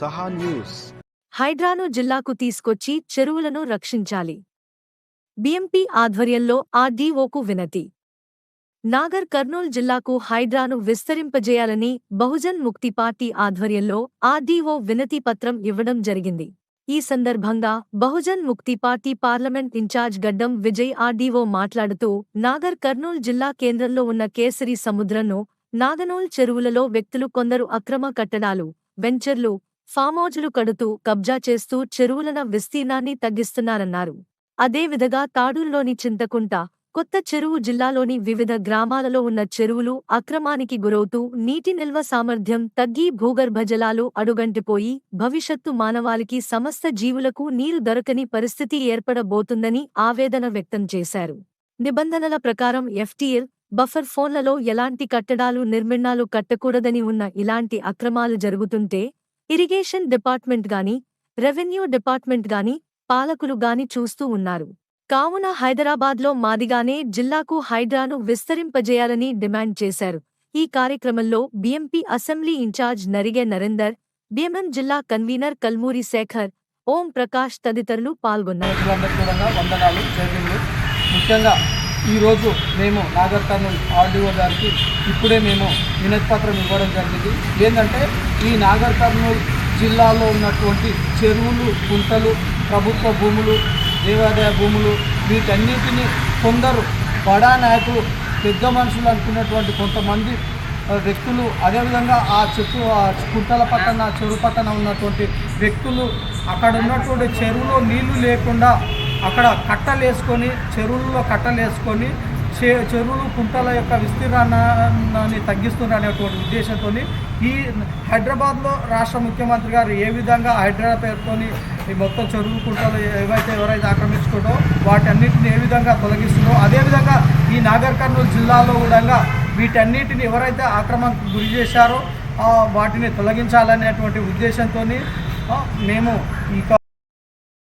సహా న్యూస్. హైడ్రాను జిల్లాకు తీసుకొచ్చి చెరువులను రక్షించాలి. బీఎంపీ ఆధ్వర్యంలో ఆర్డీఓకు వినతి. నాగర్ కర్నూల్ జిల్లాకు హైడ్రాను విస్తరింపజేయాలని బహుజన్ ముక్తి పార్టీ ఆధ్వర్యంలో ఆర్డీఓ వినతి పత్రం ఇవ్వడం జరిగింది. ఈ సందర్భంగా బహుజన్ ముక్తి పార్టీ పార్లమెంట్ ఇన్ఛార్జ్ గడ్డం విజయ్ ఆర్డీఓ మాట్లాడుతూ నాగర్ కర్నూల్ జిల్లా కేంద్రంలో ఉన్న కేసరి సముద్రంను నాగనూల్ చెరువులలో వ్యక్తులు కొందరు అక్రమ కట్టడాలు వెంచర్లు ఫామౌజులు కడుతూ కబ్జా చేస్తూ చెరువులన విస్తీర్ణాన్ని తగ్గిస్తున్నారన్నారు. అదేవిధంగా తాడూరులోని చింతకుంట కొత్త చెరువు జిల్లాలోని వివిధ గ్రామాలలో ఉన్న చెరువులు అక్రమానికి గురవుతూ నీటి నిల్వ సామర్థ్యం తగ్గి భూగర్భ జలాలు అడుగంటిపోయి భవిష్యత్తు మానవాళికి సమస్త జీవులకు నీరు దొరకని పరిస్థితి ఏర్పడబోతుందని ఆవేదన వ్యక్తం చేశారు. నిబంధనల ప్రకారం ఎఫ్టీఎల్ బఫర్ ఫోన్లలో ఎలాంటి కట్టడాలు నిర్మిణాలు కట్టకూడదని ఉన్న ఇలాంటి అక్రమాలు జరుగుతుంటే ఇరిగేషన్ డిపార్ట్మెంట్ గాని రెవెన్యూ డిపార్ట్మెంట్ గాని పాలకులు గాని చూస్తూ ఉన్నారు. కావున హైదరాబాద్లో మాదిగానే జిల్లాకు హైడ్రాను విస్తరింపజేయాలని డిమాండ్ చేశారు. ఈ కార్యక్రమంలో BMP assembly incharge Narige Narender BMM జిల్లా కన్వీనర్ కల్మూరి శేఖర్ ఓం ప్రకాష్ తదితరులు పాల్గొన్నారు. ముఖ్యంగా ఈరోజు మేము నాగర్ కర్నూల్ ఆర్డీఓ గారికి ఇప్పుడే మేము వినతి పత్రం ఇవ్వడం జరిగింది. ఏంటంటే ఈ నాగర్ కర్నూల్ జిల్లాలో ఉన్నటువంటి చెరువులు కుంటలు ప్రభుత్వ భూములు దేవాదాయ భూములు వీటన్నిటిని కొందరు బడా నాయకులు పెద్ద మనుషులు అనుకున్నటువంటి కొంతమంది వ్యక్తులు అదేవిధంగా ఆ చెట్టు ఆ కుంటల పక్కన చెరువు పక్కన ఉన్నటువంటి వ్యక్తులు అక్కడ ఉన్నటువంటి చెరువులో నీళ్ళు లేకుండా అక్కడ కట్టలు వేసుకొని చెరువుల్లో కట్టలు వేసుకొని చె చెరువులు కుంటల యొక్క విస్తీర్ణాన్ని తగ్గిస్తున్నారు అనేటువంటి ఉద్దేశంతో ఈ హైదరాబాద్లో రాష్ట్ర ముఖ్యమంత్రి గారు ఏ విధంగా హైదరాబాద్ పేరుతోని ఈ మొత్తం చెరువు కుంటలు ఏవైతే ఎవరైతే ఆక్రమించుకుంటో వాటన్నిటిని ఏ విధంగా తొలగిస్తుందో అదేవిధంగా ఈ నాగర్ కర్నూలు జిల్లాలో కూడా వీటన్నిటిని ఎవరైతే ఆక్రమణకు గురి చేశారో వాటిని తొలగించాలనేటువంటి ఉద్దేశంతో మేము ఈ